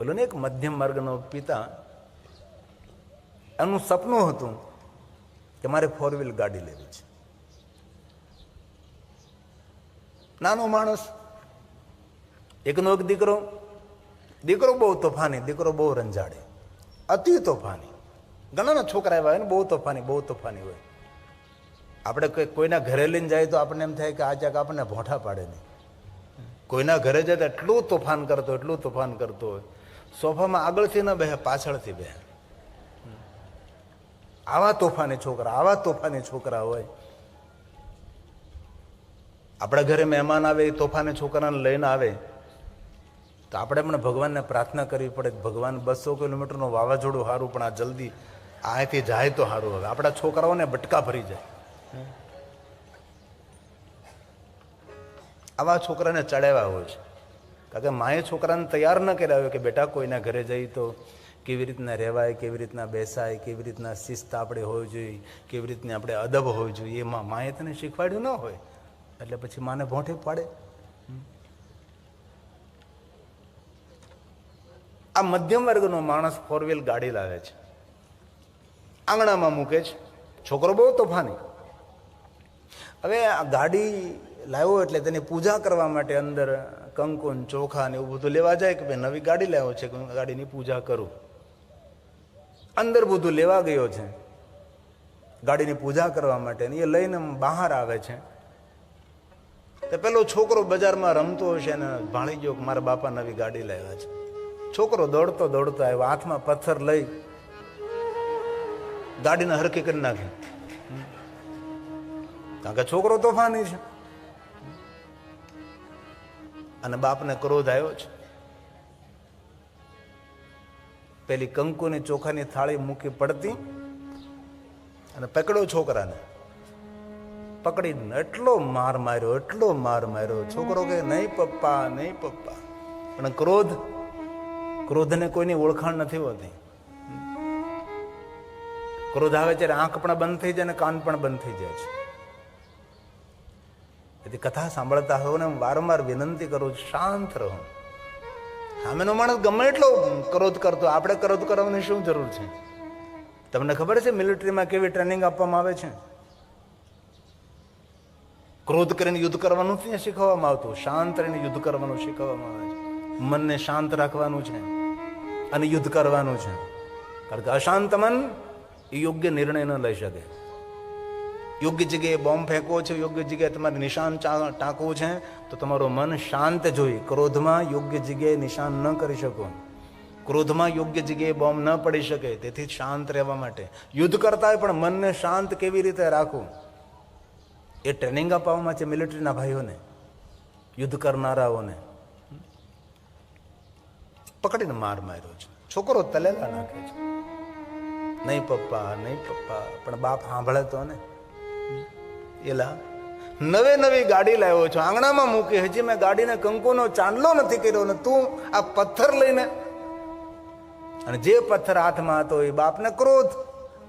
પેલો ને એક મધ્યમ વર્ગનો પિતા એનું સપનું હતું કે મારે ફોર વ્હીલ ગાડી લેવી છે. નાનો માણસ, એકનો એક દીકરો દીકરો બહુ તોફાની, દીકરો બહુ રંજાડે, અતિ તોફાની. ઘણાના છોકરા એવા હોય ને, બહુ તોફાની બહુ તોફાની હોય. આપણે કોઈ, કોઈના ઘરે લઈને જાય તો આપણને એમ થાય કે આ જાગ આપણને ભોંઠા પાડે નહીં. કોઈના ઘરે જાય તો એટલું તોફાન કરતો, એટલું તોફાન કરતો હોય. સોફામાં આગળથી ન બેહે, પાછળથી બેહે. આવા તોફાની છોકરા, આવા તોફાની છોકરા હોય. આપણા ઘરે મહેમાન આવે, એ તોફાની છોકરાને લઈને આવે, તો આપણે પણ ભગવાનને પ્રાર્થના કરવી પડે ભગવાન બસો કિલોમીટરનું વાવાઝોડું સારું પણ આ જલ્દી અહીંથી જાય તો સારું હવે. આપણા છોકરાઓને બટકા ભરી જાય. આવા છોકરાને ચડાવ્યા હોય છે. કારણ કે માએ છોકરાને તૈયાર ન કર્યા હોય કે બેટા કોઈના ઘરે જઈ તો કેવી રીતના રહેવાય, કેવી રીતના બેસાય, કેવી રીતના શિસ્ત આપણે હોવી જોઈએ, કેવી રીતની આપણે અદબ હોવી જોઈએ એમાં માએ તને શીખવાડ્યું ન હોય. એટલે પછી માને ભોંઠે પાડે. આ મધ્યમ વર્ગનો માણસ ફોર વ્હીલ ગાડી લાવે છે. આંગણામાં મૂકે છે. છોકરો બહુ તોફાની. હવે આ ગાડી લાવ્યો એટલે તેની પૂજા કરવા માટે અંદર કંકુન, ચોખા ને એવું બધું લેવા જાય કે ભાઈ નવી ગાડી લાવ્યો છે ગાડીની પૂજા કરું? અંદર બધું લેવા ગયો છે. ગાડીની પૂજા કરવા માટે એ લઈને બહાર આવે છે. તો પેલો છોકરો બજારમાં રમતો હશે અને ભાણી ગયો કે મારા બાપા નવી ગાડી લાવ્યા છે. છોકરો દોડતો દોડતો આવ્યો, હાથમાં પથ્થર લઈ ગાડીને હરકી કરી નાખી. કારણ કે છોકરો તોફાની છે? અને બાપને ક્રોધ આવ્યો છે. પેલી કંકુની ચોખાની થાળી મૂકી પડતી અને પકડ્યો છોકરાને. પકડીને એટલો માર માર્યો, એટલો માર માર્યો, છોકરો કે નહીં પપ્પા નહીં પપ્પા. પણ ક્રોધ, ક્રોધને કોઈની ઓળખાણ નથી હોતી. ક્રોધ આવે ત્યારે આંખ પણ બંધ થઈ જાય અને કાન પણ બંધ થઈ જાય છે. તેથી કથા સાંભળતા હો ને હું વારંવાર વિનંતી કરું શાંત રહો. સામેનો માણસ ગમે એટલો ક્રોધ કરતો, આપણે ક્રોધ કરવાની શું જરૂર છે? તમને ખબર છે મિલિટરીમાં કેવી ટ્રેનિંગ આપવામાં આવે છે? ક્રોધ કરીને યુદ્ધ કરવાનું નથી શીખવવામાં આવતું, શાંત રહીને યુદ્ધ કરવાનું શીખવવામાં આવે છે. મનને શાંત રાખવાનું છે અને યુદ્ધ કરવાનું છે. કારણ કે અશાંત મન યોગ્ય નિર્ણય ન લઈ શકે. યોગ્ય જગ્યાએ બોમ્બ ફેંકવો છે, યોગ્ય જગ્યાએ તમારે નિશાન ટાંકવું છે, તો તમારું મન શાંત જોઈ ક્રોધમાં યોગ્ય જગ્યાએ નિશાન ન કરી શકો. ક્રોધમાં યોગ્ય જગ્યાએ બોમ્બ ન પડી શકે, તેથી શાંત રહેવા માટે. યુદ્ધ કરતા હોય પણ મનને શાંત કેવી રીતે રાખવું? એ ટ્રેનિંગ અપાવવામાં છે મિલિટરીના ભાઈઓને, યુદ્ધ કરનારાઓને. પકડીને માર માર્યો છે. છોકરો તલેલા નાખે છે. નહીં પપ્પા નહીં પપ્પા, પણ બાપ સાંભળે તો ને. એલા, નવે નવી ગાડી લાવ્યો છો. આંગણામાં મૂકી, હજી મેં ગાડીને કંકુનો ચાંદલો નથી કર્યો ને તું આ પથ્થર લઈને. અને જે પથ્થર હાથમાં હતો એ બાપને ક્રોધ,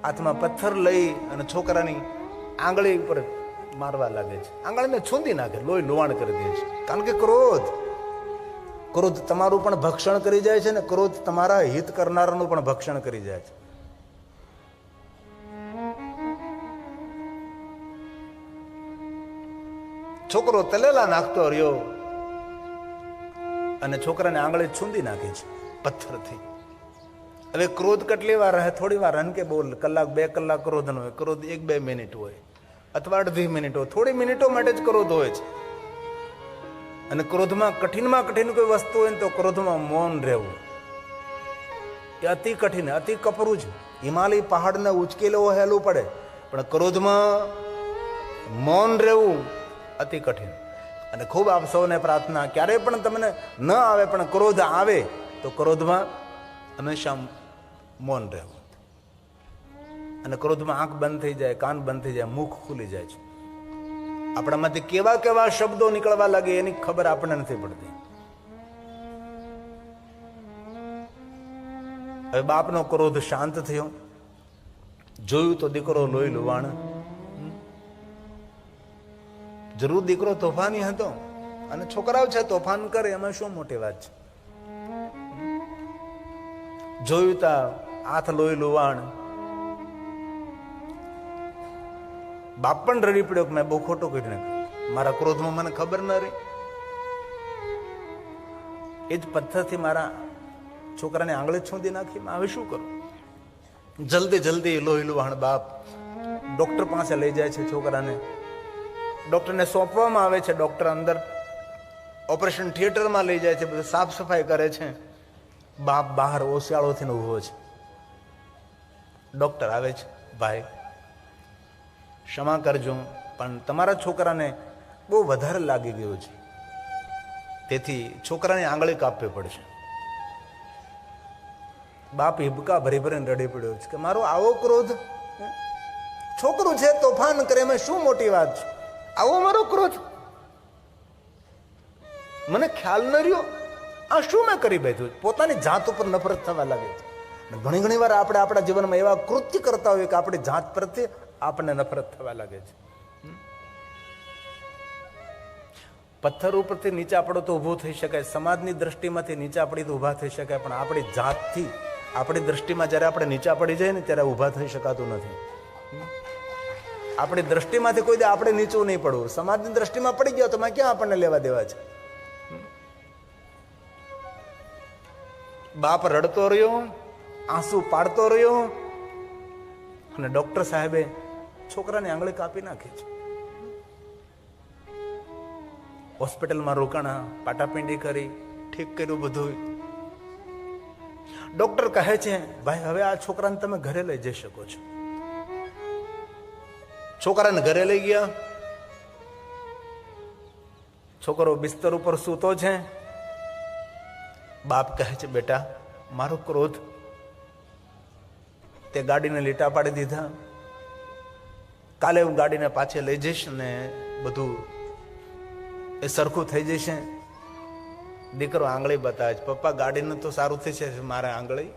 હાથમાં પથ્થર લઈ અને છોકરાની આંગળી ઉપર મારવા લાગે છે. આંગળીને છૂંદી નાખે, લોહી લોવાણ કરી દે છે. કારણ કે ક્રોધ ક્રોધ તમારું પણ ભક્ષણ કરી જાય છે ને ક્રોધ તમારા હિત કરનારાનું પણ ભક્ષણ કરી જાય છે. છોકરો તલેલા નાખતો રહ્યો અને છોકરાને આંગળી છૂંદી નાખે છે, પથ્થરથી. હવે ક્રોધ કેટલી વાર રહે? થોડી વાર કે બોલ. કલાક, બે કલાક ક્રોધનો હોય. ક્રોધ એક, બે મિનિટ હોય. અથવા અડધી મિનિટ હોય. થોડી મિનિટો માટે જ ક્રોધ હોય છે. અને ક્રોધમાં કઠિનમાં કઠિન કોઈ વસ્તુ હોય ને તો ક્રોધમાં મૌન રહેવું. એ અતિ કઠિન, અતિ કપરું છે હિમાલય પહાડને ઉચકેલો હેલું પડે. પણ ક્રોધમાં મૌન રહેવું અતિ કઠિન. અને ખૂબ આપ સૌને પ્રાર્થના, ક્યારેય પણ તમને ન આવે, પણ ક્રોધ આવે, તો ક્રોધમાં હંમેશા મૌન રહેવું. અને ક્રોધમાં આંખ બંધ થઈ જાય, કાન બંધ થઈ જાય, મુખ ખુલી જાય છે. આપણામાંથી કેવા કેવા શબ્દો નીકળવા લાગે એની ખબર આપણને નથી પડતી. હવે બાપનો ક્રોધ શાંત થયો. જોયું તો દીકરો લોહી લુવાણ જરૂર દીકરો તોફાની હતો અને છોકરાઓ છે, તોફાન કરે, એમાં શું મોટી વાત છે? જોયું તા, હાથ લોહી લુવાણ બાપ પણ રડી પડ્યો કે મેં બહુ ખોટું કરી નાખ્યું. મારા ક્રોધમાં મને ખબર ન રહી. એ જ પથ્થરથી મારા છોકરાને આંગળી છોંધી નાખી. હવે શું કરું? જલ્દી જલ્દી લોહી લુહાણ બાપ. ડોક્ટર પાસે લઈ જાય છે છોકરાને. ડોક્ટરને સોંપવામાં આવે છે, ડૉક્ટર અંદર ઓપરેશન થિયેટરમાં લઈ જાય છે, બધું સાફ સફાઈ કરે છે. બાપ બહાર ઓશિયાળોથી ઊભો છે. ડૉક્ટર આવે છે, ભાઈ, ક્ષમા કરજો, પણ તમારા છોકરાને બહુ વધારે લાગી ગયો છે. તેથી છોકરાને આંગળી કાપવી પડશે. બાપ હિબકા ભરી ભરીને રડી પડ્યો છે કે, મારો આવો ક્રોધ? છોકરું છે, તોફાન કરે, એમાં શું મોટી વાત છે? આવો મારો ક્રોધ. મને ખ્યાલ ન રહ્યો. આ શું મેં કરી બેઠું? પોતાની જાત ઉપર નફરત થવા લાગે ઘણી ઘણી વાર આપણે આપણા જીવનમાં એવા કૃત્ય કરતા હોઈએ કે આપણી જાત પ્રત્યે આપણને નફરત થવા લાગે છે. પથ્થર ઉપરથી નીચે આપણો તો ઊભો થઈ શકાય. સમાજની દ્રષ્ટિમાંથી નીચે પડી તો ઊભા થઈ શકાય. પણ આપણી જાતથી, આપણી દ્રષ્ટિમાં જ્યારે આપણે નીચા પડી જાય ને ત્યારે ઊભા થઈ શકાતું નથી. આપણી દ્રષ્ટિમાંથી કોઈ દે આપણે નીચું નહીં પડવું. સમાજની દ્રષ્ટિમાં પડી ગયો તો ક્યાં આપણને લેવા દેવા છે? બાપ રડતો રહ્યો, આંસુ પાડતો રહ્યો, અને ડોક્ટર સાહેબે છોકરાની આંગળી કાપી નાખી છે. હોસ્પિટલમાં રોકાણા, પાટાપિંડી કરી, ઠીક કર્યું બધું ડોક્ટર કહે છે, ભાઈ, હવે આ છોકરાને તમે ઘરે લઈ જઈ શકો છો. છોકરાને ઘરે લઈ ગયા. છોકરો બિસ્તર ઉપર સૂતો છે. બાપ કહે છે, બેટા, મારો ક્રોધ. તે ગાડીને લીટા પાડી દીધા. કાલે હું ગાડીને પાછે લઈ જઈશ ને બધું એ સરખું થઈ જશે. દીકરો આંગળી બતાવે છે, પપ્પા, ગાડીનું તો સારું થશે મારે આંગળી.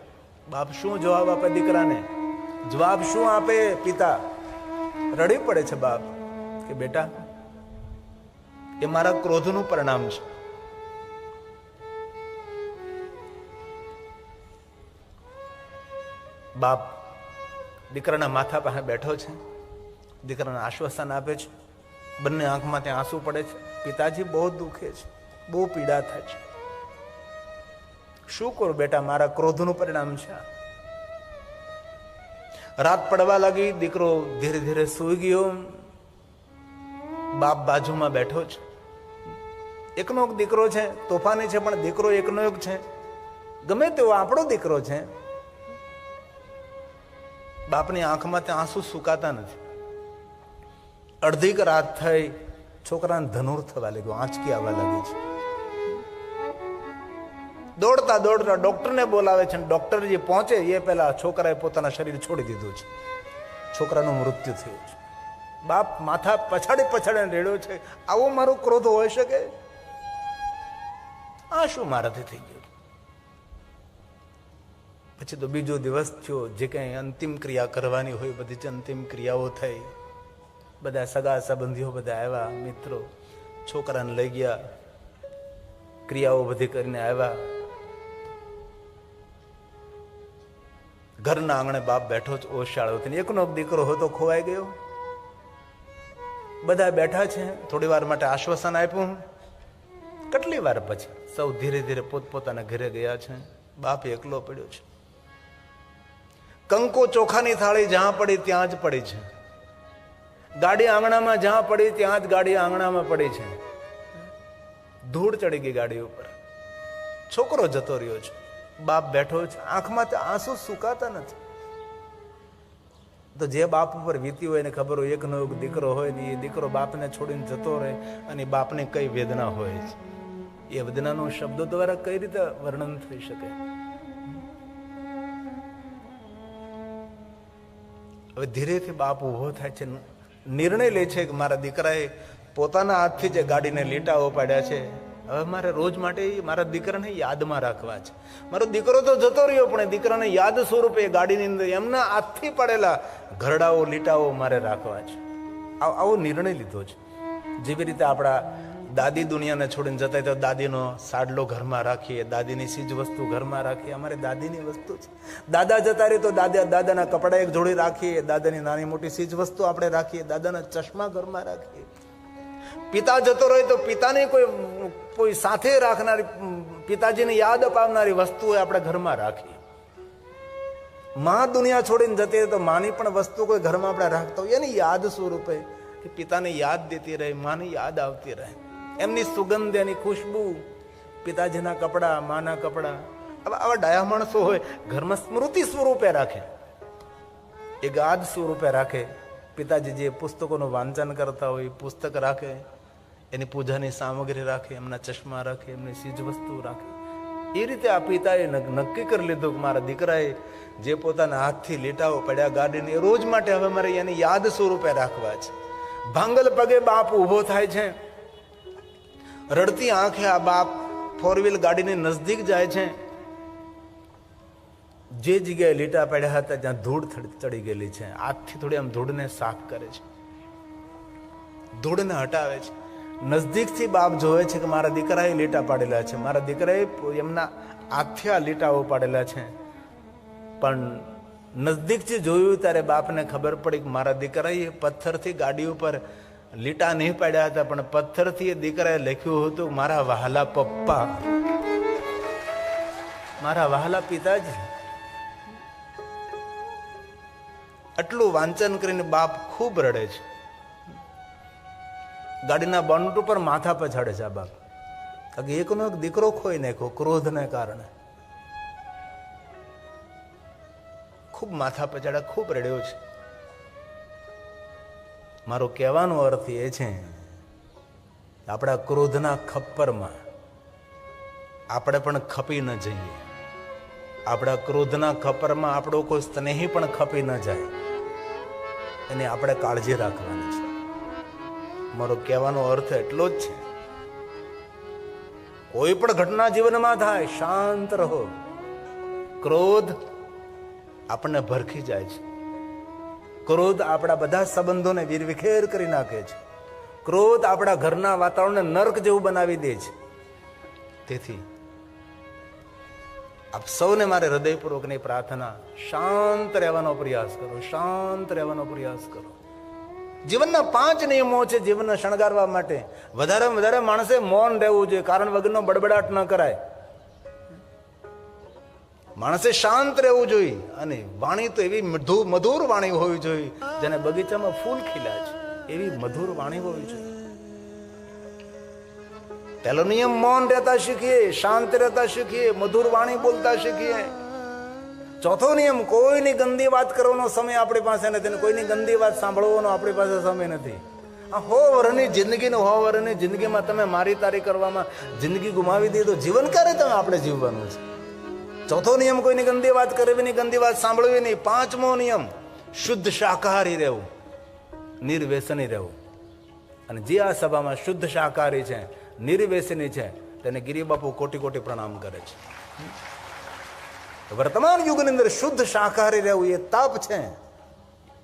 બાપ શું જવાબ આપે દીકરાને? જવાબ શું આપે પિતા? રડી પડે છે બાપ કે બેટા, એ મારા ક્રોધનું પરિણામ છે. બાપ દીકરાના માથા પાસે બેઠો છે, દીકરાને આશ્વાસન આપે છે, બંને આંખમાં ત્યાં આંસુ પડે છે. પિતાજી બહુ દુખે છે, બહુ પીડા થાય છે. શું કરું બેટા, મારા ક્રોધનું પરિણામ છે આ. રાત પડવા લાગી, દીકરો ધીરે ધીરે સૂઈ ગયો. બાપ બાજુમાં બેઠો છે. એકનો એક દીકરો છે, તોફાની છે, પણ દીકરો એકનો એક છે. ગમે તેવો આપણો દીકરો છે. બાપની આંખમાં ત્યાં આંસુ સુકાતા નથી. અડધીક રાત થઈ, છોકરાને ધનુર થવા લાગ્યો, આંચકી આવવા લાગી છે. દોડતા દોડતા ડૉક્ટરને બોલાવે છે અને ડૉક્ટર જે પહોંચે એ પહેલા છોકરાએ પોતાના શરીર છોડી દીધું છે. છોકરાનું મૃત્યુ થયું છે. બાપ માથા પછાડી પછાડીને રેડ્યો છે. આવો મારો ક્રોધ હોઈ શકે? આ શું મારાથી થઈ ગયું? પછી તો બીજો દિવસ થયો. જે કંઈ અંતિમ ક્રિયા કરવાની હોય બધી જ અંતિમ ક્રિયાઓ થઈ. બધા સગા સંબંધીઓ બધા આવ્યા, મિત્રો. છોકરાને લઈ ગયા. ક્રિયાઓ બધી કરીને આવ્યા. ઘરના આંગણે બાપ બેઠો જ ઓશાળોથી એકનો એક દીકરો હતો ખોવાઈ ગયો. બધા બેઠા છે, થોડી વાર માટે આશ્વાસન આપ્યું. કેટલી વાર પછી સૌ ધીરે ધીરે પોતપોતાના ઘરે ગયા છે, બાપ એકલો પડ્યો છે. કંકો ચોખાની થાળી જ્યાં પડી ત્યાં જ પડી છે. ગાડી આંગણામાં જ્યાં પડી ત્યાં જ ગાડી આંગણામાં પડી છે. ધૂળ ચડી ગઈ ગાડી ઉપર. છોકરો જતો રહ્યો છે. બાપ બેઠો છે, આંખમાં તો આંસુ સુકાતા નથી. તો જે બાપ ઉપર વીતી હોય એને ખબર હોય, એકનો એક દીકરો હોય ને એ દીકરો બાપને છોડીને જતો રહે અને બાપને કઈ વેદના હોય છે. એ વેદનાનો શબ્દો દ્વારા કઈ રીતે વર્ણન થઈ શકે? હવે ધીરેથી બાપ ઊભો થાય છે. નિર્ણય લે છે કે મારા દીકરાએ પોતાના હાથથી જે ગાડીને લીટાઓ પાડ્યા છે હવે મારે રોજ માટે મારા દીકરાને યાદમાં રાખવા છે. મારો દીકરો તો જતો રહ્યો, પણ દીકરાને યાદ સ્વરૂપે ગાડીની અંદર એમના હાથથી પડેલા ઘરડાઓ, લીટાઓ મારે રાખવા છે. આવ- નિર્ણય લીધો છે. જેવી રીતે આપણા દાદી દુનિયાને છોડીને જતા તો દાદીનો સાડલો ઘરમાં રાખીએ, દાદીની ચીજ વસ્તુ ઘરમાં રાખીએ, અમારે દાદીની વસ્તુ છે. દાદા જતા રહે તો દાદા, દાદાના કપડા એક જોડી રાખીએ, દાદાની નાની મોટી ચીજ વસ્તુ આપણે રાખીએ, દાદાના ચશ્મા ઘરમાં રાખીએ. પિતા જતો રહે તો પિતાની કોઈ કોઈ સાથે રાખનારી પિતાજીને યાદ અપાવનારી વસ્તુ આપણે ઘરમાં રાખીએ. માં દુનિયા છોડીને જતી રહે તો માની પણ વસ્તુ કોઈ ઘરમાં આપણે રાખતા હોય. એની યાદ સ્વરૂપે કે પિતાને યાદ દેતી રહે, માની યાદ આવતી રહે. એમની સુગંધ, એની ખુશ્બુ, પિતાજીના કપડા, માના કપડા, આવા આવા ડાયા માણસો હોય, ઘરમાં સ્મૃતિ સ્વરૂપે રાખે. એ ગાદ સ્વરૂપે રાખે. પિતાજી જે પુસ્તકોનું વાંચન કરતા હોય, પુસ્તક રાખે. એની પૂજાની સામગ્રી રાખે, એમના ચશ્મા રાખે, એમની ચીજ વસ્તુ રાખે. એ રીતે આ પિતાએ નક- નક્કી કરી લીધું કે મારા દીકરાએ જે પોતાના હાથથી લીટાઓ પડ્યા ગાડીને એ રોજ માટે હવે મારે એની યાદ સ્વરૂપે રાખવા છે. ભાંગલ પગે બાપ ઊભો થાય છે. રડતી આંખે આ બાપ ફોર વ્હીલ ગાડીની નજદીક જાય છે. જે જગ્યાએ લીટા પડ્યા હતા ત્યાં ધૂળ ચડી ગયેલી છે. હાથથી થોડી આમ ધૂળને સાફ કરે છે. ધૂળને હટાવે છે. નજદીકથી બાપ જોવે છે કે મારા દીકરાએ લીટા પાડેલા છે. મારા દીકરાએ એમના આથ્યા લીટાઓ પાડેલા છે. પણ નજદીકથી જોયું ત્યારે બાપને ખબર પડી કે મારા દીકરાએ પથ્થરથી ગાડી ઉપર લીટા નહીં પાડ્યા હતા, પણ પથ્થરથી એ દીકરાએ લખ્યું હતું, મારા વહાલા પપ્પા. મારા વહાલા પિતાજી. આટલું વાંચન કરીને બાપ ખૂબ રડે છે. ગાડીના બોનટ ઉપર માથા પર ચડે છે આ બાપ. કારણ કે એકનો એક દીકરો ખોઈ નાખ્યો ક્રોધને કારણે. ખૂબ માથા ચડ્યા ખૂબ રડ્યો છે. મારો કહેવાનો અર્થ એ છે, આપણા ક્રોધના ખપ્પરમાં આપણે પણ ખપી ન જઈએ. આપણા ક્રોધના ખપ્પરમાં આપણો કોઈ સ્નેહી પણ ખપી ન જાય. એની આપણે કાળજી રાખવાની છે. મારો કહેવાનો અર્થ એટલો જ છે. કોઈ પણ ઘટના જીવનમાં થાય, શાંત રહો. ક્રોધ આપણને ભરખી જાય છે. ક્રોધ આપણા બધા સંબંધોને વિરવિખેર કરી નાખે છે. ક્રોધ આપણા ઘરના વાતાવરણને નર્ક જેવું બનાવી દે છે. તેથી આપ સૌને મારે હૃદયપૂર્વકની પ્રાર્થના, શાંત રહેવાનો પ્રયાસ કરો, શાંત રહેવાનો પ્રયાસ કરો. જીવનના પાંચ નિયમો છે જીવનને શણગારવા માટે. વધારે વધારે માણસે મૌન રહેવું જોઈએ, કારણ વગરનો બડબડાટ ન કરાય. માણસે શાંત રહેવું જોઈએ અને વાણી તો એવી મધુ, મધુર વાણી હોવી જોઈએ, જેને બગીચામાં ફૂલ ખીલ્યા છે. એવી મધુર વાણી હોવી જોઈએ. પહેલો નિયમ મૌન રહેતા શીખીએ, શાંત રહેતા શીખીએ, મધુર વાણી બોલતા શીખીએ. ચોથો નિયમ, કોઈની ગંદી વાત કરવાનો સમય આપણી પાસે નથી અને કોઈની ગંદી વાત સાંભળવાનો આપણી પાસે સમય નથી. આ હો વરની જિંદગીનો હો વરની જિંદગીમાં તમે મારી તારી કરવામાં જિંદગી ગુમાવી દીધો જીવન ક્યારે તમે આપણે જીવવાનું છે. ચોથો નિયમ, કોઈની ગંદી વાત કરવી નહીં ગંદી વાત સાંભળવી નહીં પાંચમો નિયમ, શુદ્ધ શાકાહારી રહેવું. નિર્વ્યસની રહેવું. અને જે આ સભામાં શુદ્ધ શાકાહારી છે નિર્વ્યસની છે, તેને ગિરિબાપુ કોટી કોટી પ્રણામ કરે છે. વર્તમાન યુગની અંદર શુદ્ધ શાકાહારી રહેવું એ તપ છે.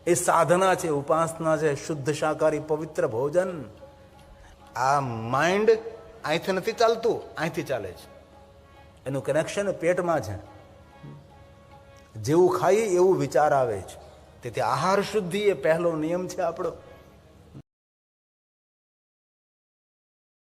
એ સાધના છે, ઉપાસના છે, શુદ્ધ શાકાહારી પવિત્ર ભોજન. આ માઇન્ડ અહીંથી નથી ચાલતું, અહીંથી ચાલે છે. એનું કનેક્શન પેટમાં છે. જેવું ખાઈએ એવું વિચાર આવે છે. તેથી આહાર શુદ્ધિ એ પહેલો નિયમ છે આપણો.